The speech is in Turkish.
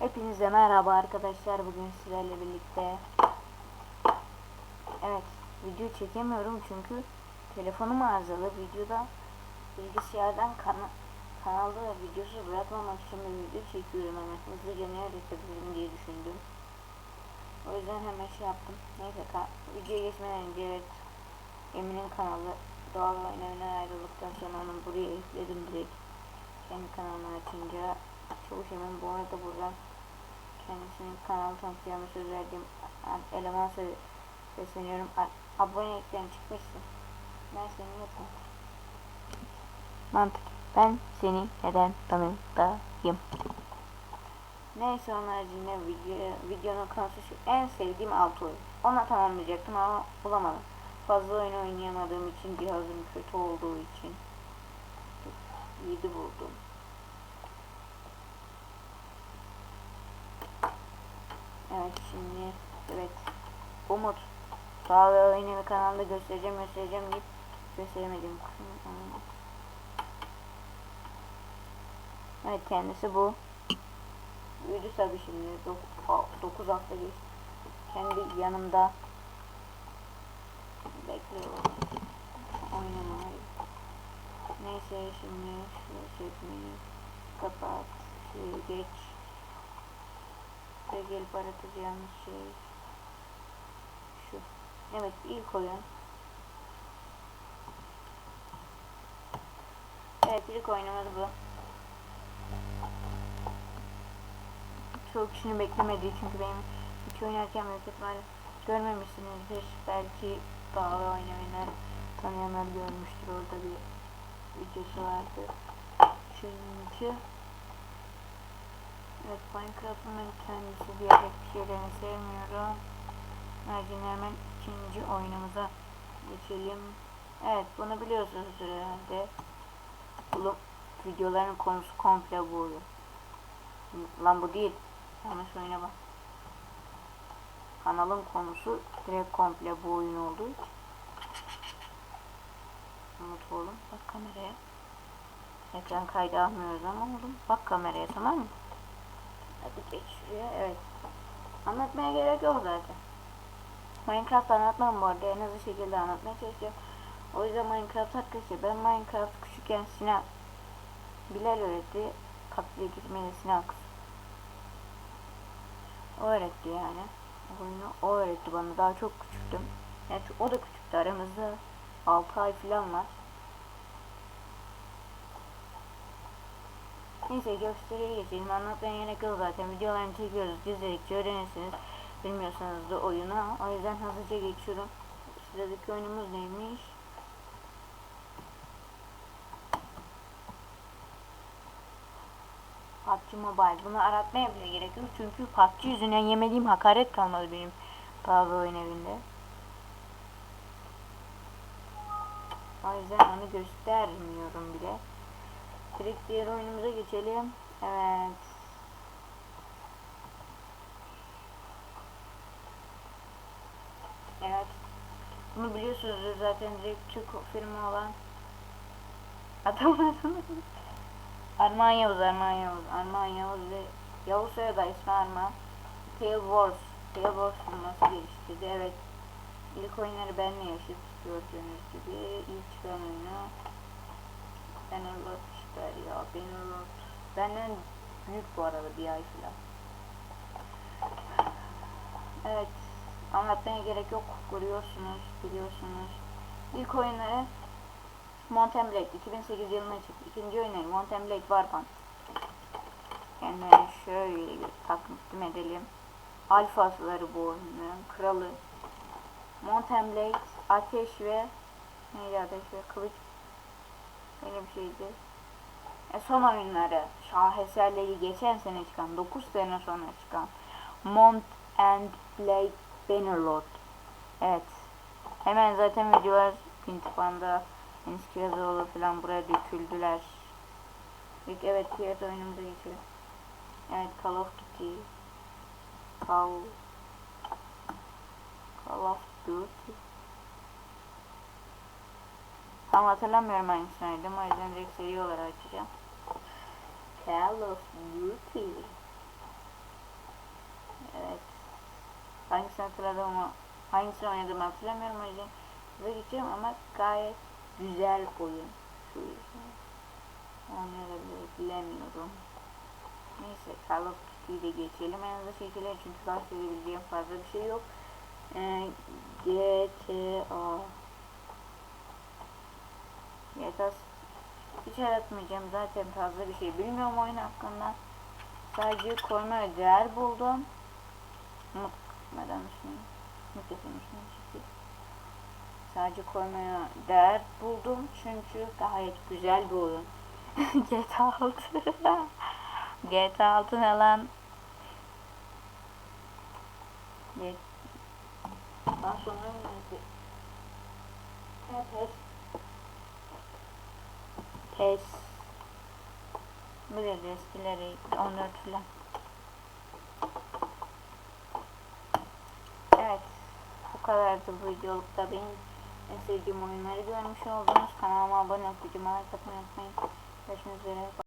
Hepinize merhaba arkadaşlar. Bugün sizlerle birlikte Evet, video çekemiyorum çünkü telefonum arızalı. Videoda bilgisayardan kana kanalda videosu bırakmamak için bir video çekiyorum hemen. Hızlıca ne öğretebilirim diye düşündüm. O yüzden hemen şey yaptım. Neyse, ka- videoya geçmeden önce evet Emin'in kanalı doğal oynamına ayrıldıktan sonra onu buraya ekledim direkt. Kendi kanalını açınca Çavuş Emin bu arada buradan kendisinin kanal tanıtacağımı söz verdiğim eleman sesleniyorum. A- aboneliklerin çıkmışsın. Ben seni tanıtayım? Mantık. Ben seni neden tanıtayım? Neyse onun haricinde video, videonun konusu şu. En sevdiğim altı oyun. Ona tamamlayacaktım ama bulamadım. Fazla oyun oynayamadığım için cihazım kötü olduğu için 7 buldum. Şimdi evet Umut Sağ ve oyunu kanalda göstereceğim göstereceğim deyip gösteremedim. Evet kendisi bu. Büyüdü tabi şimdi 9 hafta geçti. Kendi yanımda bekliyorum. Oynamayı. Neyse şimdi şu çekmeyi kapat. Şu geç. Ve gelip aratacağımız şey şu. Evet ilk oyun. Evet ilk oyunumuz bu. Çok kişinin beklemediği çünkü benim hiç oynarken büyük ihtimalle görmemişsinizdir. Belki daha oynayanlar tanıyanlar görmüştür orada bir videosu vardı. Çünkü Evet Minecraft'ın ben kendisi diyecek bir şeylerini sevmiyorum. Haricinde hemen ikinci oyunumuza geçelim. Evet bunu biliyorsunuzdur herhalde. Bu videoların konusu komple bu. Lan bu değil. Yanlış oyuna bak. Kanalın konusu direkt komple bu oyun olduğu. Unut oğlum. Bak kameraya. Ekran kaydı almıyoruz ama oğlum. Bak kameraya tamam mı? Hadi geç. Evet. Anlatmaya gerek yok zaten. Minecraft anlatmam bu arada. En hızlı şekilde anlatmaya çalışıyorum. O yüzden Minecraft arkadaşlar. Ben Minecraft küçükken Sinan Bilal öğretti. Kapıya gitmeyi Sinan kız. O öğretti yani. Oyunu o öğretti bana. Daha çok küçüktüm. Yani o da küçüktü. Aramızda 6 ay falan var. Neyse gösteriye geçelim. Anlatmaya gerek yok zaten. Videolarını çekiyoruz. İzledikçe öğrenirsiniz. Bilmiyorsanız da oyunu. O yüzden hızlıca geçiyorum. Sıradaki oyunumuz neymiş? PUBG Mobile. Bunu aratmaya bile gerek yok. Çünkü PUBG yüzünden yemediğim hakaret kalmadı benim bazı oyun evinde. O yüzden onu göstermiyorum bile. Direkt diğer oyunumuza geçelim. Evet. Evet. Bunu biliyorsunuz zaten direkt Türk firma olan adam adını Arman Yavuz, Arman Yavuz, Arman Yavuz ve Yavuz soyadı ismi Arman. Tail Wars, Tail Wars firması geliştirdi. Evet. İlk oyunları benle yaşadık gördüğünüz gibi. İlk çıkan oyunu Bannerlord çıkar ya Bannerlord. Benden büyük bu arada bir ay falan. Evet. Anlatmaya gerek yok. Görüyorsunuz, biliyorsunuz. İlk oyunları Mountain Blade 2008 yılında çıktı. İkinci oyunları Mountain Blade Warband. Yani şöyle bir takdim edelim. Alfasıları bu oyunun kralı. Mountain Blade, ateş ve neydi ateş ve kılıç Öyle bir şeydi. E son oyunları şaheserleri geçen sene çıkan 9 sene sonra çıkan Mount and Blade Bannerlord. Evet. Hemen zaten videolar Pintifan'da Enis Kirazoğlu falan buraya döküldüler. İlk evet diğer oyunumuza geçelim. Evet Call of Duty. Call Call of Duty. Tam hatırlamıyorum hangisini oynadım. O yüzden direkt seri olarak açacağım. Call of Duty. Evet. Hangisini hatırladığımı, hangisini oynadığımı hatırlamıyorum o yüzden size geçeceğim ama gayet güzel oyun. Şu yüzden. Oynayabilir, bilemiyorum. Neyse Call of Duty'yi de geçelim en hızlı şekilde çünkü bahsedebileceğim fazla bir şey yok. Ee, GTA esas hiç aratmayacağım. Zaten fazla bir şey bilmiyorum oyun hakkında. Sadece koyma ve değer buldum. Umut düşünüyorum. Mutlaka çünkü. Sadece koymaya değer buldum. Çünkü gayet güzel bir oyun. GTA 6. GTA 6 ne lan? Daha sonra Evet. 5 Buraya da eskileri 14 filan. Evet. Bu kadardı bu videoluk da benim en sevdiğim oyunları görmüş olduğunuz kanalıma abone olup videomu like atmayı unutmayın. Görüşmek üzere.